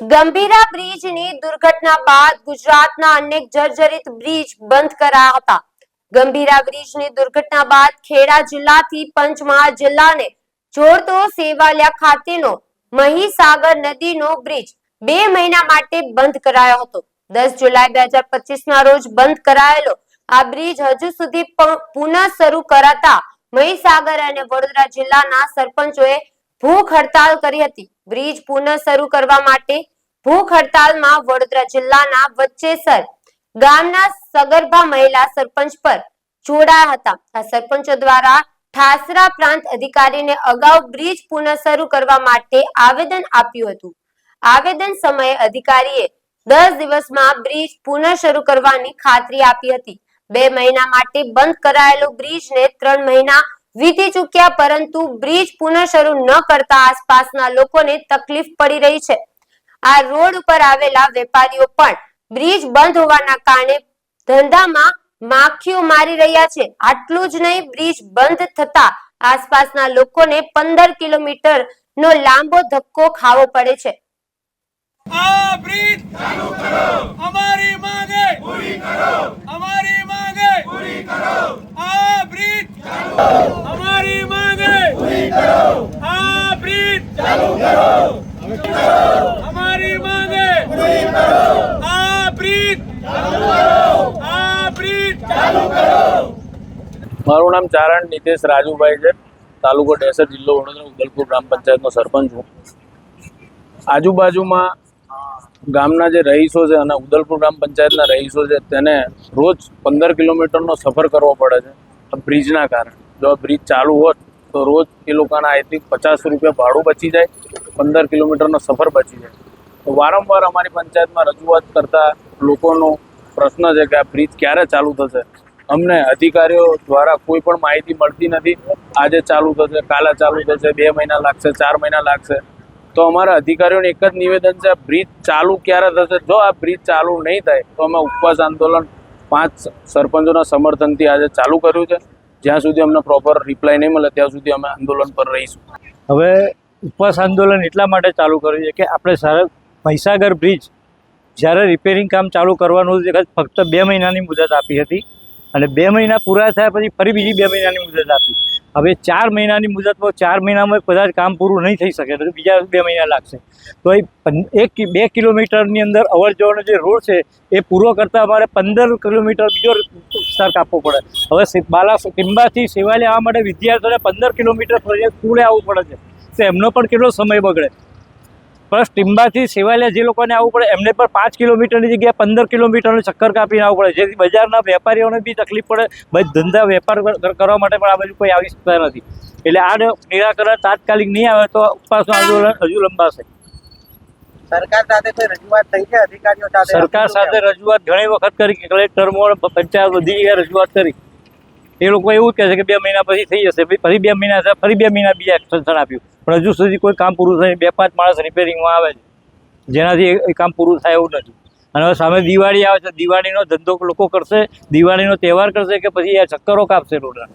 ગંભીરા બ્રિજની દુર્ઘટના બાદ ગુજરાતના અનેક જર્જરિત બ્રિજ બંધ કરાયા હતા. ગંભીરા બ્રિજની દુર્ઘટના બાદ ખેડા જિલ્લાથી પંચમહાલ જિલ્લાને જોડતો સેવાલિયા ખાતેનો મહીસાગર નદીનો બ્રિજ બે મહિના માટે બંધ કરાયો હતો. દસ જુલાઈ બે હજાર પચીસ ના રોજ બંધ કરાયેલો આ બ્રિજ હજુ સુધી પુનઃ શરૂ કરાતા મહીસાગર અને વડોદરા જિલ્લાના સરપંચોએ ભૂખ હડતાલ કરી હતી. બ્રિજ પુનઃ શરૂ કરવા માટે ભૂખ હડતાલમાં વડોદરા જિલ્લાના વચ્ચેસર ગામના સગર્ભા મહિલા સરપંચ પર જોડાયા હતા. આ સરપંચો દ્વારા ઠાસરા પ્રાંત અધિકારીને અગાઉ બ્રિજ પુનઃ શરૂ કરવા માટે આવેદન આપ્યું હતું. આવેદન સમયે અધિકારીએ દસ દિવસમાં બ્રિજ પુનઃ શરૂ કરવાની ખાતરી આપી હતી. બે મહિના માટે બંધ કરાયેલો બ્રિજને ત્રણ મહિના વીતી ચૂક્યા પરંતુ બ્રિજ પુનઃ શરૂ ન કરતા આસપાસના લોકોને તકલીફ પડી રહી છે. આ રોડ ઉપર આવેલા વેપારીઓ પણ બ્રિજ બંધ હોવાના કારણે ધંધામાં માખીઓ મારી રહ્યા છે. આટલું જ નહીં, બ્રિજ બંધ થતા આસપાસના લોકોને પંદર કિલોમીટર નો લાંબો ધક્કો ખાવો પડે છે. આ બ્રિજ ચાલુ કરો. અમારી માંગે પૂરી કરો અમારી માંગે પૂરી કરો આ બ્રિજ ચાલુ કરો અમારી માંગે પૂરી કરો આ બ્રિજ ચાલુ કરો અમારી માંગે પૂરી કરો આ બ્રિજ ચાલુ કરો આ બ્રિજ ચાલુ કરો મારું નામ ચારણ નીતેશ રાજુભાઈ છે. તાલુકો ડેસર જિલ્લો વડોદરા, ઉદલપુર ગ્રામ પંચાયતનો સરપંચ છું આજુબાજુમાં ગામના જે રહીશો છે અને ઉદલપુર ગ્રામ પંચાયતના રહીશો છે, તેને રોજ પંદર કિલોમીટરનો સફર કરવો પડે છે. બ્રિજના કારણે. જો બ્રિજ ચાલુ હોત, તો રોજ એ લોકોના આઈ થિંક પચાસ રૂપિયા ભાડું બચી જાય, પંદર કિલોમીટરનો સફર બચી જાય. તો વારંવાર અમારી પંચાયતમાં રજૂઆત કરતા લોકોનો પ્રશ્ન છે કે આ બ્રિજ ક્યારે ચાલુ થશે? અમને અધિકારીઓ દ્વારા કોઈ પણ માહિતી મળતી નથી. આજે ચાલુ થશે, કાલે ચાલુ થશે, બે મહિના લાગશે, ચાર મહિના લાગશે. તો અમારા અધિકારીઓને એક જ નિવેદન છે, બ્રિજ ચાલુ ક્યારે થશે? જો આ બ્રિજ ચાલુ નહીં થાય, તો અમે ઉપવાસ આંદોલન પાંચ સરપંચોના સમર્થનથી આજે ચાલુ કર્યું છે. જ્યાં સુધી અમને પ્રોપર રિપ્લાય નહીં મળે, ત્યાં સુધી અમે આંદોલન પર રહીશું. હવે ઉપવાસ આંદોલન એટલા માટે ચાલુ કર્યું છે કે આપણે સારા મહીસાગર બ્રિજ જ્યારે રિપેરિંગ કામ ચાલુ કરવાનું ફક્ત બે મહિનાની મુદત આપી હતી. અને બે મહિના પૂરા થયા પછી ફરી બીજી બે મહિનાની મુદત આપી. હવે ચાર મહિનાની મુદતમાં ચાર મહિનામાં કદાચ કામ પૂરું નહીં થઈ શકે, તો બીજા બે મહિના લાગશે. તો એ એક બે કિલોમીટરની અંદર અવર જે રોડ છે, એ પૂરો કરતાં અમારે પંદર કિલોમીટર બીજો વિસ્તાર કાપવો પડે. હવે બાલા કિંબાથી સેવાલે આવવા માટે વિદ્યાર્થીઓને પંદર કિલોમીટર ફરી કુળે આવવું પડે છે. તો એમનો પણ કેટલો સમય બગડે. પ્લસ ટીંબાથી સેવાલિયા જે લોકોને આવવું પડે એમને પણ પાંચ કિલોમીટરની જગ્યાએ પંદર કિલોમીટરનું ચક્કર કાપીને આવવું પડે. જેથી બજારના વેપારીઓને બી તકલીફ પડે. ધંધા વેપાર કરવા માટે પણ આ બાજુ કોઈ આવી શકતા નથી. એટલે આ નિરાકરણ તાત્કાલિક નહીં આવે તો ઉપવાસનું આંદોલન હજુ લંબાશે. સરકાર સાથે કોઈ રજૂઆત થઈ છે? અધિકારીઓ સાથે? સરકાર સાથે રજૂઆત ઘણી વખત કરી. કલેક્ટરમાં પંચાયત બધી રજૂઆત કરી. એ લોકો એવું કહે છે કે બે મહિના પછી થઈ જશે ફરી બે મહિના ફરી બે મહિના બીજા એક્સટેન્શન આપ્યું પણ હજુ સુધી કોઈ કામ પૂરું થાય બે પાંચ માણસ રિપેરિંગમાં આવે છે. જેનાથી એ કામ પૂરું થાય એવું નથી. અને હવે સામે દિવાળી આવે છે. દિવાળીનો ધંધો લોકો કરશે. દિવાળીનો તહેવાર કરશે કે પછી આ ચક્કરો કાપશે રોડના.